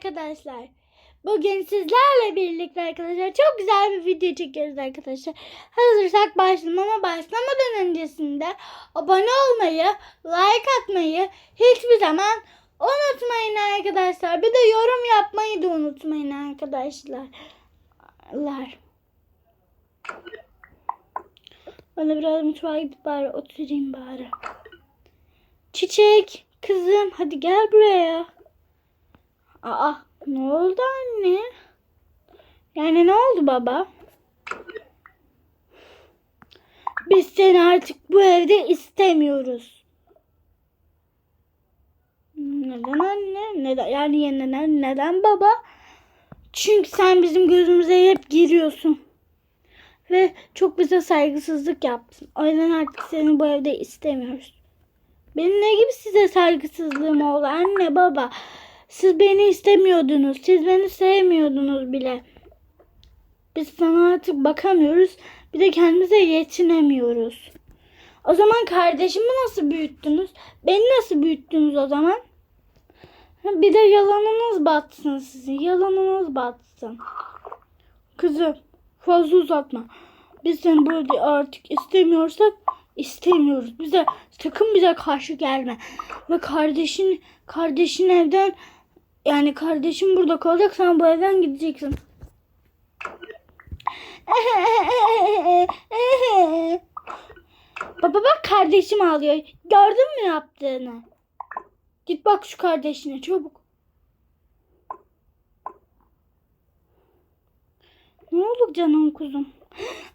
arkadaşlar. Bugün sizlerle birlikte arkadaşlar çok güzel bir video çekiyoruz arkadaşlar. Hazırsak başlayalım ama başlamadan öncesinde abone olmayı, like atmayı hiçbir zaman unutmayın arkadaşlar. Bir de yorum yapmayı da unutmayın arkadaşlar. Lar. Bana biraz mutfağa gidip bari oturayım bari. Çiçek, kızım hadi gel buraya. Aa, ne oldu anne? Yani ne oldu baba? Biz seni artık bu evde istemiyoruz. Neden anne? Neden? Yani neden, neden baba? Çünkü sen bizim gözümüze hep giriyorsun. Ve çok bize saygısızlık yaptın. O yüzden artık seni bu evde istemiyoruz. Benim ne gibi size saygısızlığım oldu anne baba? Siz beni istemiyordunuz. Siz beni sevmiyordunuz bile. Biz sana artık bakamıyoruz. Bir de kendimize yetinemiyoruz. O zaman kardeşimi nasıl büyüttünüz? Beni nasıl büyüttünüz o zaman? Bir de yalanınız batsın sizin. Yalanınız batsın. Kızım fazla uzatma. Biz seni burada artık istemiyorsak istemiyoruz. Bize sakın bize karşı gelme. Ve kardeşin kardeşin evden yani kardeşim burada kalacak sen bu evden gideceksin. Baba bak kardeşim ağlıyor. Gördün mü yaptığını? Git bak şu kardeşine çabuk. Ne oldu canım kuzum?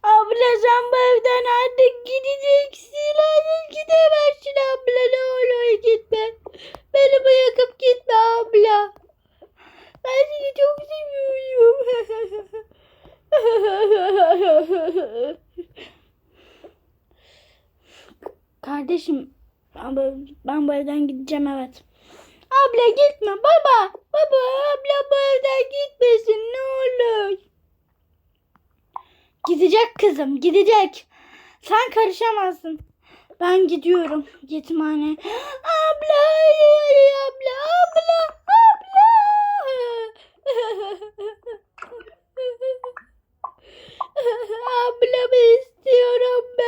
Abla sen bu evden artık gideceksin. Artık gidemezsin abla ne olur gitme. Beni bırakıp gitme abla. Ben seni çok seviyorum. Kardeşim ben bu, evden gideceğim evet. Abla gitme baba. Baba abla bu evden gitmesin ne olur. Gidecek kızım gidecek. Sen karışamazsın. Ben gidiyorum yetimhane. Abla ay, abla abla abla. Ablamı istiyorum ben.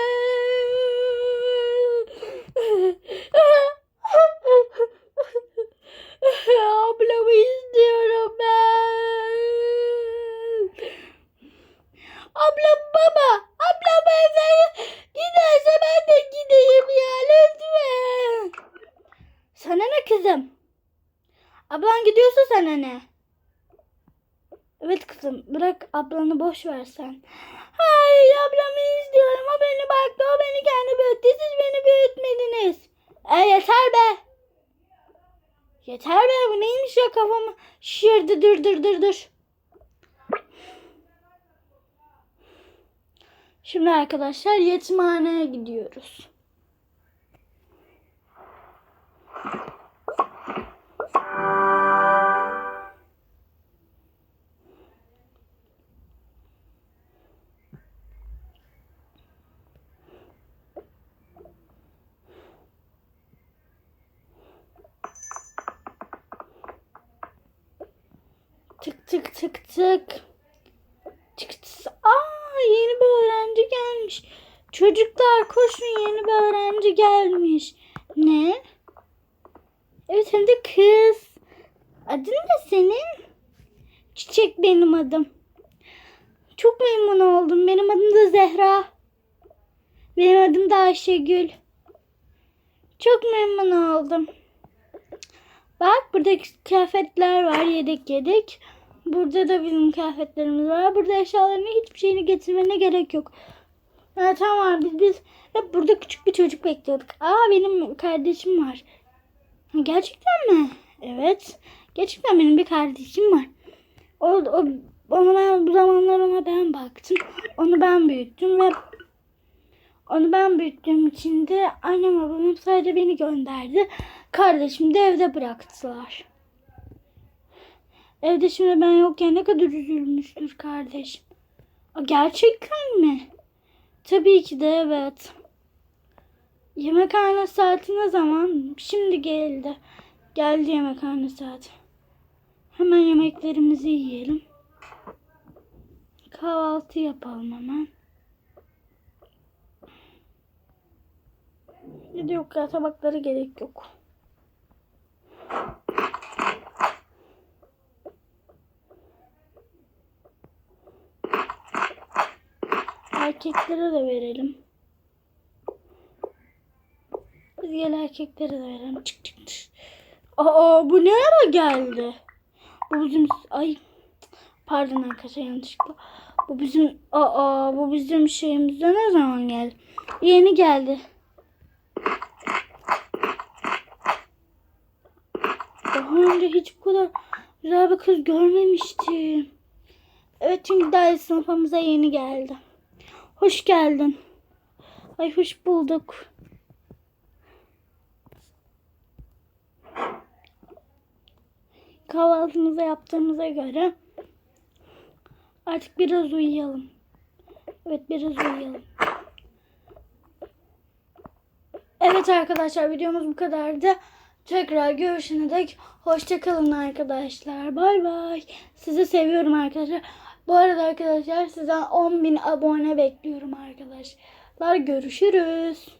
Ablamı istiyorum ben. Abla baba. Abla ben giderse ben de gideyim ya lütfen. Sana ne kızım? Ablan gidiyorsa sana ne? Evet kızım bırak ablanı boş ver sen. Hayır ablamı istiyorum. O beni baktı. O beni kendi büyüttü. Siz beni büyütmediniz. E yeter be. Yeter be bu neymiş ya kafamı şişirdi dur dur dur dur. Şimdi arkadaşlar yetimhaneye gidiyoruz. Tık tık tık tık. Tık. Aa yeni bir öğrenci gelmiş. Çocuklar koşun yeni bir öğrenci gelmiş. Ne? Evet hem de kız. Adın ne senin? Çiçek benim adım. Çok memnun oldum. Benim adım da Zehra. Benim adım da Ayşegül. Çok memnun oldum. Bak burada kıyafetler var yedek yedek. Burada da bizim kıyafetlerimiz var. Burada eşyalarını hiçbir şeyini getirmene gerek yok. Ha, tamam biz biz hep burada küçük bir çocuk bekliyorduk. Aa benim kardeşim var. Gerçekten mi? Evet. Gerçekten benim bir kardeşim var. O, o ona ben bu zamanlar ona ben baktım. Onu ben büyüttüm ve onu ben büyüttüğüm için de annem babam sadece beni gönderdi. Kardeşimi de evde bıraktılar. Evde şimdi ben yokken ne kadar üzülmüştür kardeşim. Gerçekten mi? Tabii ki de evet. Yemekhane saati ne zaman? Şimdi geldi. Geldi yemekhane saati. Hemen yemeklerimizi yiyelim. Kahvaltı yapalım hemen. Yok ya tabaklara gerek yok. Erkeklere de verelim. Biz gel erkeklere de verelim. Çık çık çık. Aa bu ne ara geldi? Bu bizim ay pardon arkadaşlar yanlışlıkla. Bu bizim aa bu bizim şeyimizde ne zaman geldi? Yeni geldi. Daha önce hiç bu kadar güzel bir kız görmemiştim. Evet çünkü daha sınıfımıza yeni geldi. Hoş geldin. Ay hoş bulduk. Kahvaltımızı yaptığımıza göre artık biraz uyuyalım. Evet biraz uyuyalım. Evet arkadaşlar videomuz bu kadardı. Tekrar görüşene dek hoşçakalın arkadaşlar. Bay bay. Sizi seviyorum arkadaşlar. Bu arada arkadaşlar sizden 10.000 abone bekliyorum arkadaşlar. Görüşürüz.